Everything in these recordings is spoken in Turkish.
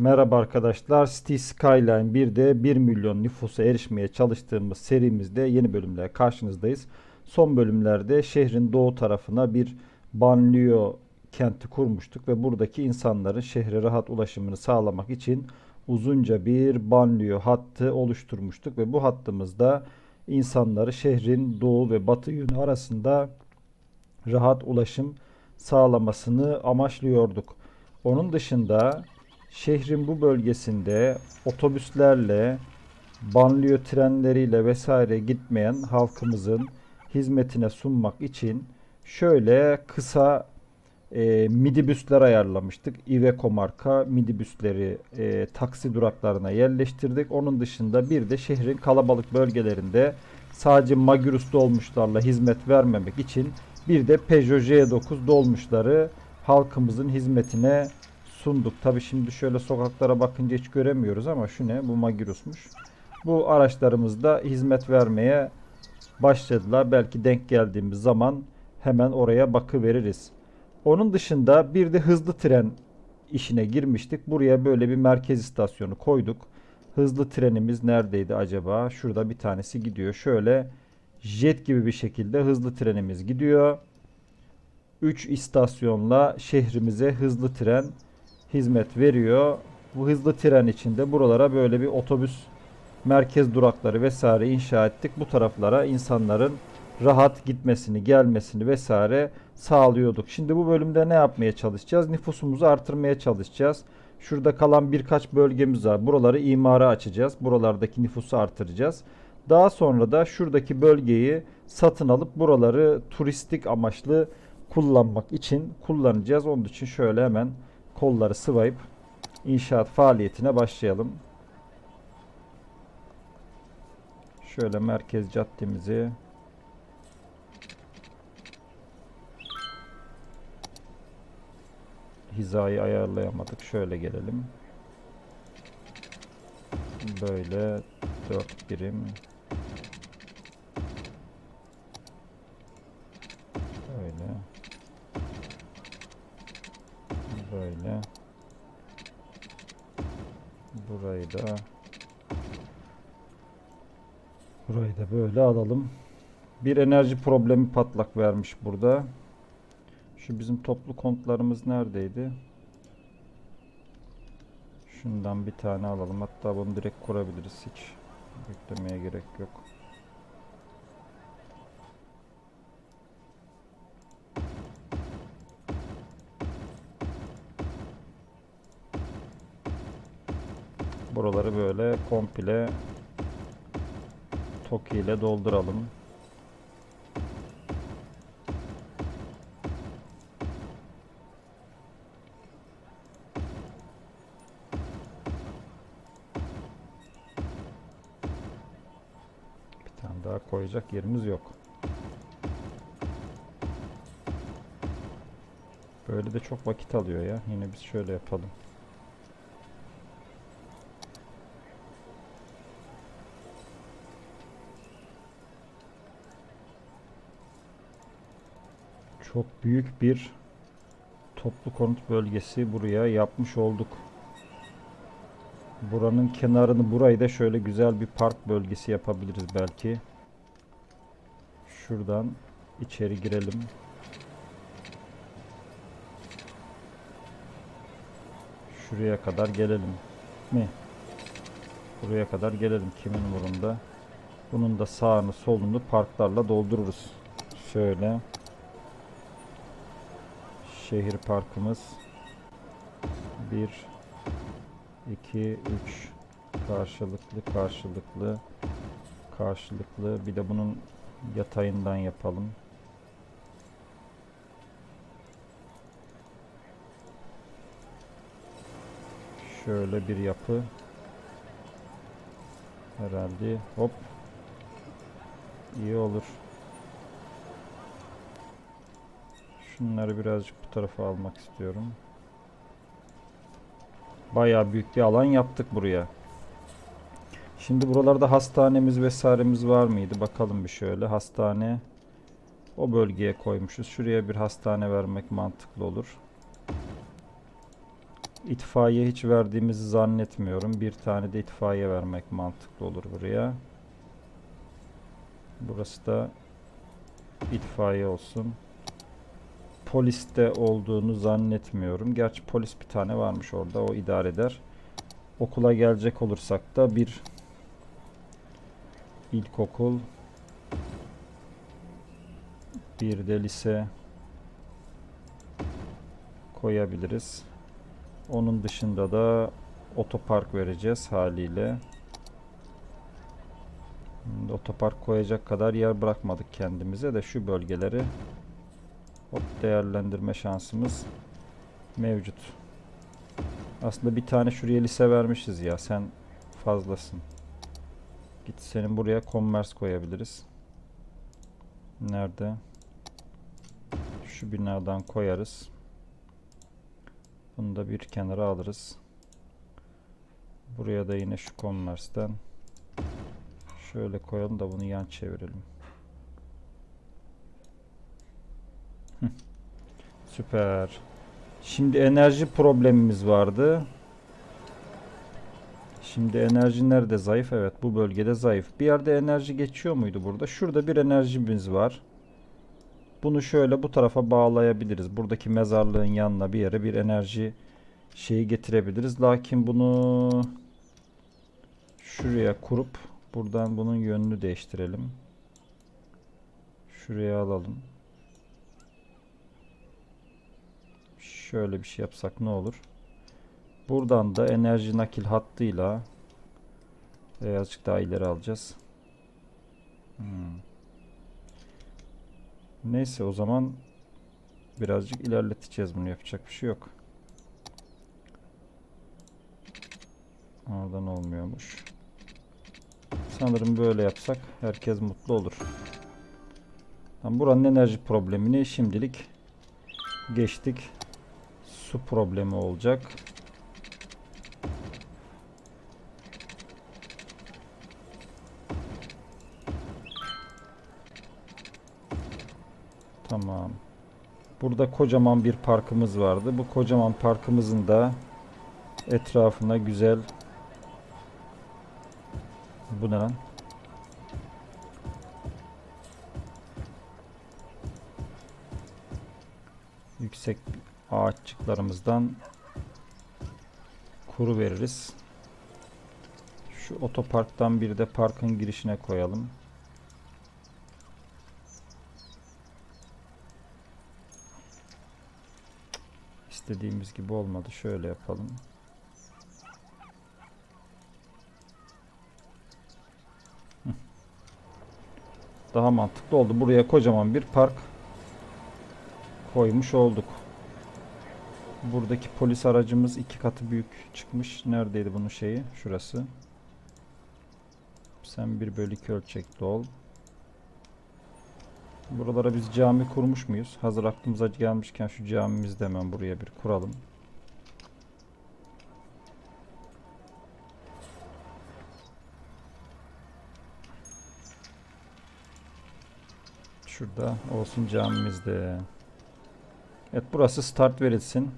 Merhaba arkadaşlar. City Skyline 1'de 1 milyon nüfusa erişmeye çalıştığımız serimizde yeni bölümle karşınızdayız. Son bölümlerde şehrin doğu tarafına bir banliyö kenti kurmuştuk ve buradaki insanların şehre rahat ulaşımını sağlamak için uzunca bir banliyö hattı oluşturmuştuk ve bu hattımızda insanları şehrin doğu ve batı yönü arasında rahat ulaşım sağlamasını amaçlıyorduk. Onun dışında şehrin bu bölgesinde otobüslerle, banliyö trenleriyle vesaire gitmeyen halkımızın hizmetine sunmak için şöyle kısa e, midibüsler ayarlamıştık. Iveco marka midibüsleri e, taksi duraklarına yerleştirdik. Onun dışında bir de şehrin kalabalık bölgelerinde sadece Magirus dolmuşlarla hizmet vermemek için bir de Peugeot J9 dolmuşları halkımızın hizmetine sunduk. Tabi şimdi şöyle sokaklara bakınca hiç göremiyoruz ama şu ne? Bu Magirus'muş. Bu araçlarımızda hizmet vermeye başladılar. Belki denk geldiğimiz zaman hemen oraya bakı veririz. Onun dışında bir de hızlı tren işine girmiştik. Buraya böyle bir merkez istasyonu koyduk. Hızlı trenimiz neredeydi acaba? Şurada bir tanesi gidiyor. Şöyle jet gibi bir şekilde hızlı trenimiz gidiyor. 3 istasyonla şehrimize hızlı tren hizmet veriyor. Bu hızlı tren içinde buralara böyle bir otobüs merkez durakları vesaire inşa ettik. Bu taraflara insanların rahat gitmesini, gelmesini vesaire sağlıyorduk. Şimdi bu bölümde ne yapmaya çalışacağız? Nüfusumuzu artırmaya çalışacağız. Şurada kalan birkaç bölgemiz var. Buraları imara açacağız. Buralardaki nüfusu artıracağız. Daha sonra da şuradaki bölgeyi satın alıp buraları turistik amaçlı kullanmak için kullanacağız. Onun için şöyle hemen kolları sıvayıp inşaat faaliyetine başlayalım. Şöyle merkez caddemizi hizayı ayarlayamadık. Şöyle gelelim. Böyle 4 birim. Böyle. Burayı da Burayı da böyle alalım. Bir enerji problemi patlak vermiş burada. Şu bizim toplu kontlarımız neredeydi? Şundan bir tane alalım. Hatta bunu direkt kurabiliriz hiç. Beklemeye gerek yok. Buraları böyle komple Toki ile dolduralım. Bir tane daha koyacak yerimiz yok. Böyle de çok vakit alıyor ya. Yine biz şöyle yapalım. Çok büyük bir toplu konut bölgesi buraya yapmış olduk. Buranın kenarını burayı da şöyle güzel bir park bölgesi yapabiliriz belki. Şuradan içeri girelim. Şuraya kadar gelelim mi? Buraya kadar gelelim kimin umurunda. Bunun da sağını solunu parklarla doldururuz. Şöyle şehir parkımız. 1 2 3 karşılıklı karşılıklı. Karşılıklı. Bir de bunun yatayından yapalım. Şöyle bir yapı. Herhalde hop. İyi olur. Şunları birazcık bu tarafa almak istiyorum. Bayağı büyük bir alan yaptık buraya. Şimdi buralarda hastanemiz vesairemiz var mıydı? Bakalım bir şöyle. Hastane o bölgeye koymuşuz. Şuraya bir hastane vermek mantıklı olur. İtfaiye hiç verdiğimizi zannetmiyorum. Bir tane de itfaiye vermek mantıklı olur buraya. Burası da itfaiye olsun. Poliste olduğunu zannetmiyorum. Gerçi polis bir tane varmış orada. O idare eder. Okula gelecek olursak da bir ilkokul bir de lise koyabiliriz. Onun dışında da otopark vereceğiz haliyle. Otopark koyacak kadar yer bırakmadık kendimize de şu bölgeleri hop değerlendirme şansımız mevcut. Aslında bir tane şuraya lise vermişiz ya sen fazlasın. Git senin buraya commerce koyabiliriz. Nerede? Şu binadan koyarız. Bunu da bir kenara alırız. Buraya da yine şu commerce'den şöyle koyalım da bunu yan çevirelim. Süper. Şimdi enerji problemimiz vardı. Şimdi enerji nerede zayıf? Evet bu bölgede zayıf. Bir yerde enerji geçiyor muydu burada? Şurada bir enerjimiz var. Bunu şöyle bu tarafa bağlayabiliriz. Buradaki mezarlığın yanına bir yere bir enerji şeyi getirebiliriz. Lakin bunu şuraya kurup buradan bunun yönünü değiştirelim. Şuraya alalım. Şöyle bir şey yapsak ne olur? Buradan da enerji nakil hattıyla birazcık daha ileri alacağız. Hmm. Neyse o zaman birazcık ilerleteceğiz bunu yapacak bir şey yok. Oradan olmuyormuş. Sanırım böyle yapsak herkes mutlu olur. Buranın enerji problemini şimdilik geçtik. Su problemi olacak. Tamam. Burada kocaman bir parkımız vardı. Bu kocaman parkımızın da etrafına güzel Bu ne lan? Yüksek ağaççıklarımızdan kuru veririz. Şu otoparktan bir de parkın girişine koyalım. İstediğimiz gibi olmadı. Şöyle yapalım. Daha mantıklı oldu. Buraya kocaman bir park koymuş olduk. Buradaki polis aracımız iki katı büyük çıkmış. Neredeydi bunun şeyi? Şurası. Sen bir bölü iki ölçekli ol. Buralara biz cami kurmuş muyuz? Hazır aklımıza gelmişken şu camimizi de hemen buraya bir kuralım. Şurada olsun camimiz de. Evet burası start verilsin.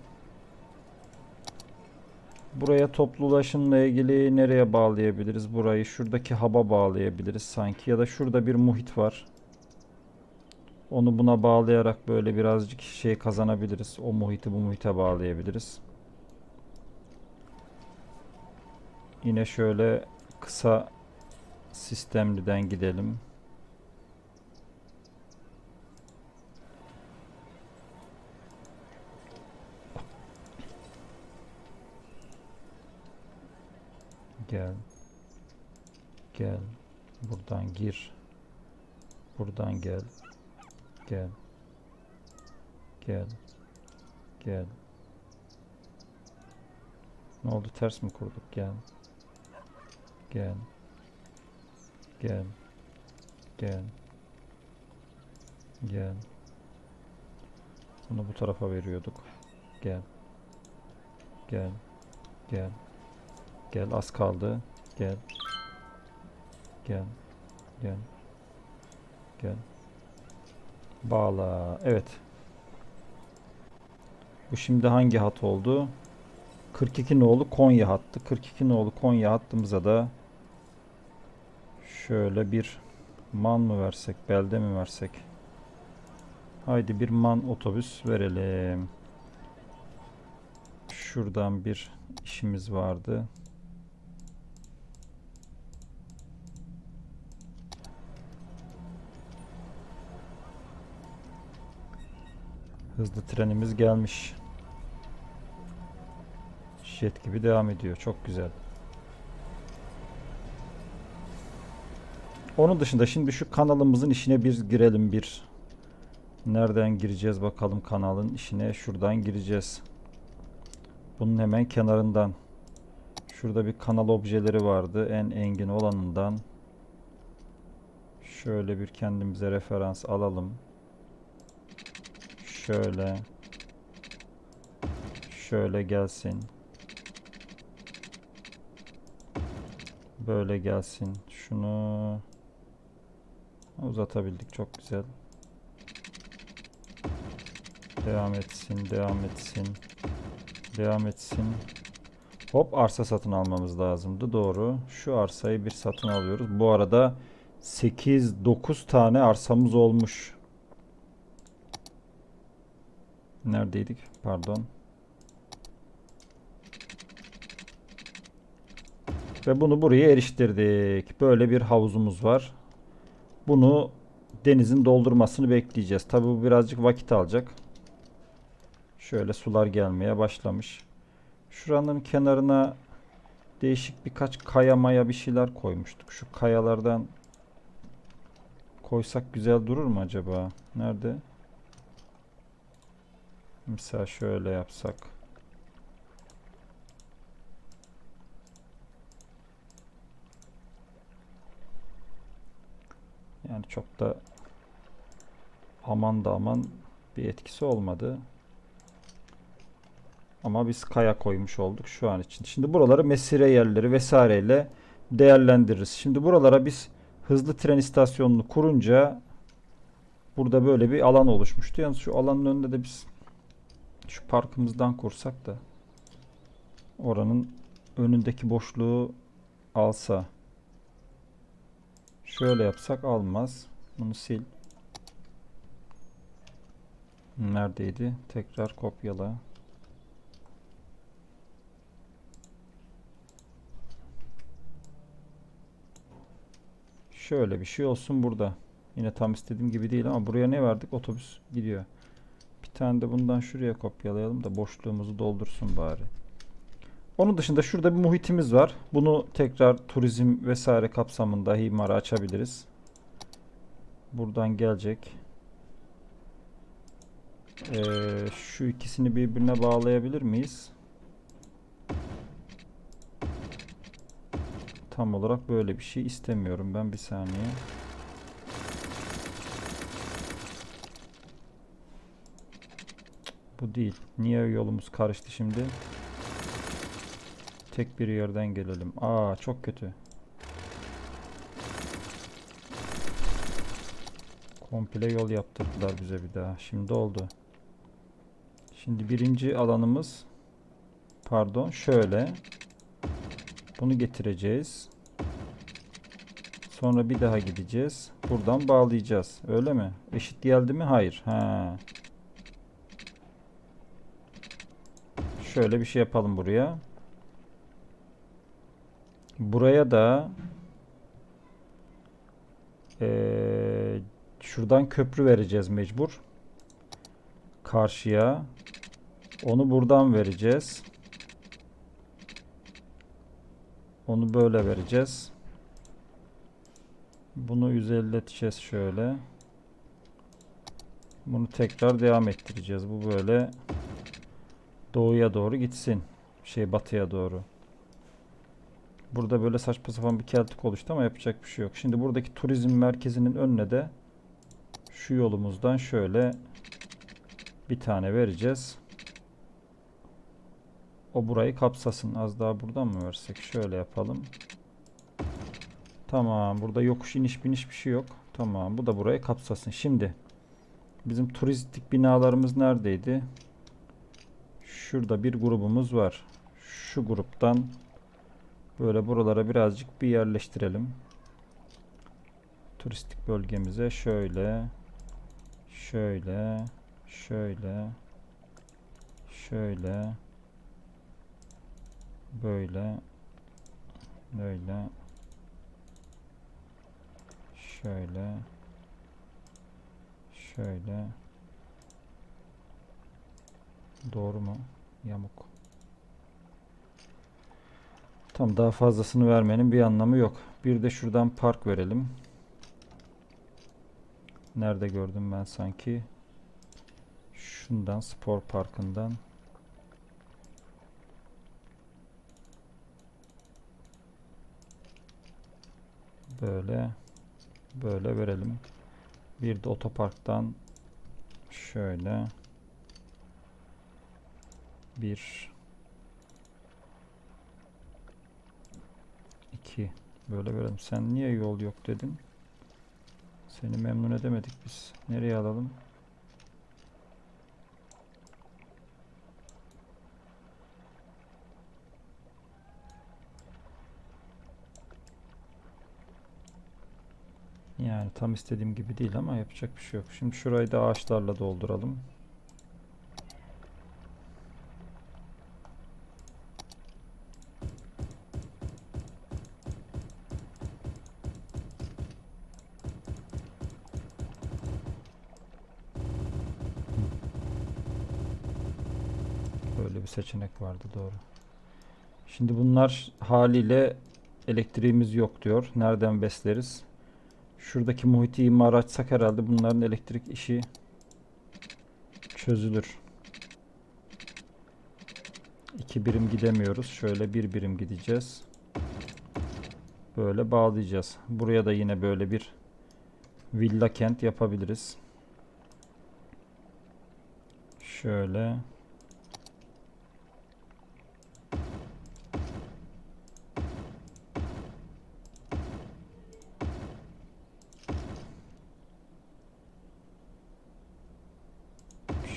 Buraya toplu ulaşımla ilgili nereye bağlayabiliriz? Burayı şuradaki haba bağlayabiliriz sanki. Ya da şurada bir muhit var. Onu buna bağlayarak böyle birazcık şey kazanabiliriz. O muhiti bu muhite bağlayabiliriz. Yine şöyle kısa sistemliden gidelim. Gel. Gel. Buradan gir. Buradan gel. Gel. Gel. Gel. Ne oldu ters mi kurduk? Gel. Gel. Gel. Gel. Gel. Bunu bu tarafa veriyorduk. Gel. Gel. Gel. Gel az kaldı. Gel. Gel. Gel. Gel. Bağla. Evet. Bu şimdi hangi hat oldu? 42 nolu Konya hattı. 42 nolu Konya hattımıza da şöyle bir man mı versek, belde mi versek? Haydi bir man otobüs verelim. Şuradan bir işimiz vardı. Hızlı trenimiz gelmiş. Jet gibi devam ediyor. Çok güzel. Onun dışında şimdi şu kanalımızın işine biz girelim bir. Nereden gireceğiz bakalım kanalın işine. Şuradan gireceğiz. Bunun hemen kenarından. Şurada bir kanal objeleri vardı. En engin olanından. Şöyle bir kendimize referans alalım. Şöyle. Şöyle gelsin. Böyle gelsin. Şunu uzatabildik. Çok güzel. Devam etsin, devam etsin. Devam etsin. Hop arsa satın almamız lazımdı. Doğru. Şu arsayı bir satın alıyoruz. Bu arada 8-9 tane arsamız olmuş. Neredeydik? Pardon. Ve bunu buraya eriştirdik. Böyle bir havuzumuz var. Bunu denizin doldurmasını bekleyeceğiz. Tabi bu birazcık vakit alacak. Şöyle sular gelmeye başlamış. Şuranın kenarına değişik birkaç kaya maya bir şeyler koymuştuk. Şu kayalardan koysak güzel durur mu acaba? Nerede? Mesela şöyle yapsak. Yani çok da aman da aman bir etkisi olmadı. Ama biz kaya koymuş olduk şu an için. Şimdi buraları mesire yerleri vesaireyle değerlendiririz. Şimdi buralara biz hızlı tren istasyonunu kurunca burada böyle bir alan oluşmuştu. Yalnız şu alanın önünde de biz şu parkımızdan kursak da oranın önündeki boşluğu alsa şöyle yapsak almaz. Bunu sil. Neredeydi? Tekrar kopyala. Şöyle bir şey olsun burada. Yine tam istediğim gibi değil ama buraya ne verdik? Otobüs gidiyor. Bir tane de bundan şuraya kopyalayalım da boşluğumuzu doldursun bari. Onun dışında şurada bir muhitimiz var. Bunu tekrar turizm vesaire kapsamında imara açabiliriz. Buradan gelecek. Ee, şu ikisini birbirine bağlayabilir miyiz? Tam olarak böyle bir şey istemiyorum ben bir saniye. Bu değil. Niye yolumuz karıştı şimdi? Tek bir yerden gelelim. Aa çok kötü. Komple yol yaptırdılar bize bir daha. Şimdi oldu. Şimdi birinci alanımız pardon şöyle. Bunu getireceğiz. Sonra bir daha gideceğiz. Buradan bağlayacağız. Öyle mi? Eşit geldi mi? Hayır. Ha. Şöyle bir şey yapalım buraya. Buraya da eee, şuradan köprü vereceğiz mecbur. Karşıya. Onu buradan vereceğiz. Onu böyle vereceğiz. Bunu 150'leteceğiz şöyle. Bunu tekrar devam ettireceğiz. Bu böyle doğuya doğru gitsin. Şey batıya doğru. Burada böyle saçma sapan bir keltik oluştu ama yapacak bir şey yok. Şimdi buradaki turizm merkezinin önüne de şu yolumuzdan şöyle bir tane vereceğiz. O burayı kapsasın. Az daha buradan mı versek? Şöyle yapalım. Tamam. Burada yokuş iniş biniş bir şey yok. Tamam. Bu da burayı kapsasın. Şimdi bizim turistik binalarımız neredeydi? Şurada bir grubumuz var. şu gruptan böyle buralara birazcık bir yerleştirelim. Turistik bölgemize şöyle şöyle şöyle şöyle böyle böyle şöyle şöyle doğru mu? Yamuk. Tam daha fazlasını vermenin bir anlamı yok. Bir de şuradan park verelim. Nerede gördüm ben sanki? Şundan spor parkından. Böyle böyle verelim. Bir de otoparktan şöyle bir iki böyle verelim. Sen niye yol yok dedin? Seni memnun edemedik biz. Nereye alalım? Yani tam istediğim gibi değil ama yapacak bir şey yok. Şimdi şurayı da ağaçlarla dolduralım. Seçenek vardı doğru. Şimdi bunlar haliyle elektriğimiz yok diyor. Nereden besleriz? Şuradaki muhiti imar açsak herhalde bunların elektrik işi çözülür. İki birim gidemiyoruz. Şöyle bir birim gideceğiz. Böyle bağlayacağız. Buraya da yine böyle bir villa kent yapabiliriz. Şöyle.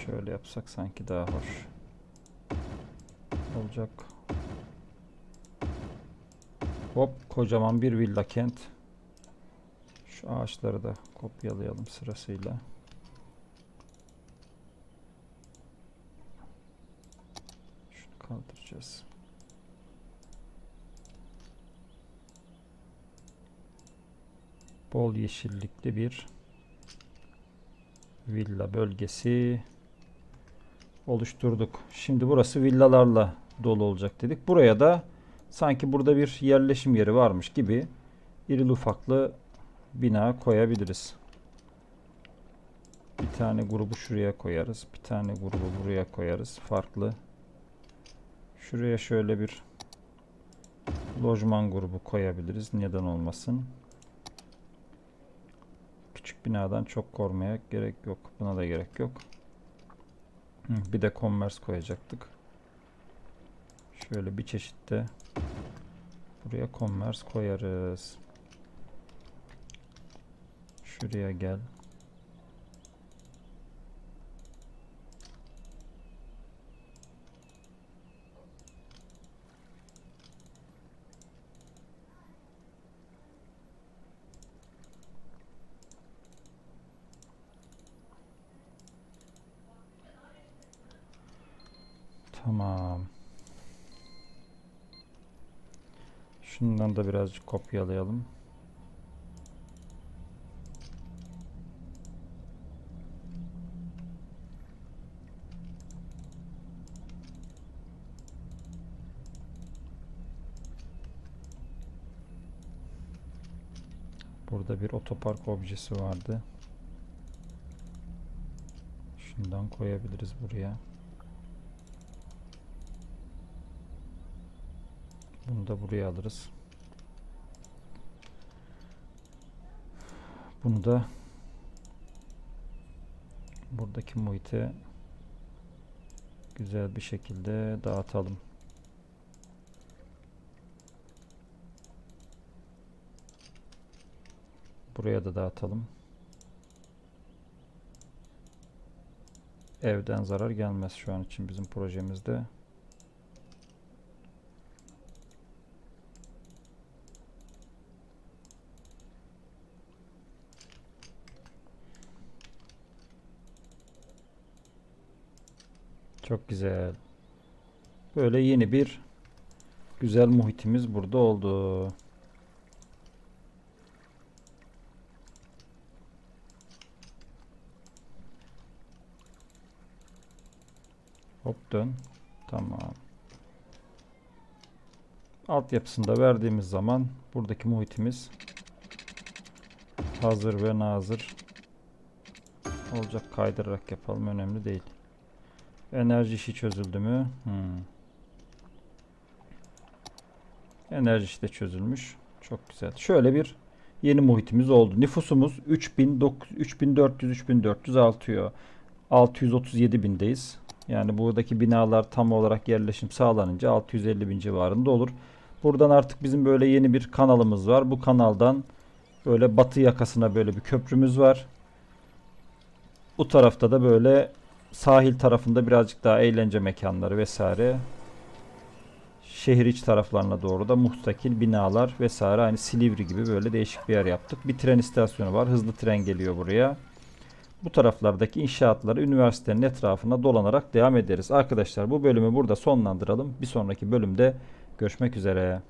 Şöyle yapsak sanki daha hoş olacak. Hop kocaman bir villa kent. Şu ağaçları da kopyalayalım sırasıyla. Şunu kaldıracağız. Bol yeşillikli bir villa bölgesi oluşturduk. Şimdi burası villalarla dolu olacak dedik. Buraya da sanki burada bir yerleşim yeri varmış gibi irili ufaklı bina koyabiliriz. Bir tane grubu şuraya koyarız. Bir tane grubu buraya koyarız. Farklı. Şuraya şöyle bir lojman grubu koyabiliriz. Neden olmasın? Küçük binadan çok korumaya gerek yok. Buna da gerek yok. Bir de commerce koyacaktık. Şöyle bir çeşitte buraya commerce koyarız. Şuraya gel. Tamam. Şundan da birazcık kopyalayalım. Burada bir otopark objesi vardı. Şundan koyabiliriz buraya. Da buraya alırız. Bunu da buradaki muhite güzel bir şekilde dağıtalım. Buraya da dağıtalım. Evden zarar gelmez şu an için bizim projemizde. Çok güzel. Böyle yeni bir güzel muhitimiz burada oldu. Hop dön. Tamam. Altyapısını da verdiğimiz zaman buradaki muhitimiz hazır ve nazır olacak. Kaydırarak yapalım. Önemli değil. Enerji işi çözüldü mü? Hmm. Enerji işi de çözülmüş. Çok güzel. Şöyle bir yeni muhitimiz oldu. Nüfusumuz 3900, 3400, 3400 artıyor. 637 bindeyiz. Yani buradaki binalar tam olarak yerleşim sağlanınca 650 bin civarında olur. Buradan artık bizim böyle yeni bir kanalımız var. Bu kanaldan böyle batı yakasına böyle bir köprümüz var. Bu tarafta da böyle sahil tarafında birazcık daha eğlence mekanları vesaire. Şehir iç taraflarına doğru da muhtakil binalar vesaire aynı Silivri gibi böyle değişik bir yer yaptık. Bir tren istasyonu var. Hızlı tren geliyor buraya. Bu taraflardaki inşaatları üniversitenin etrafına dolanarak devam ederiz. Arkadaşlar bu bölümü burada sonlandıralım. Bir sonraki bölümde görüşmek üzere.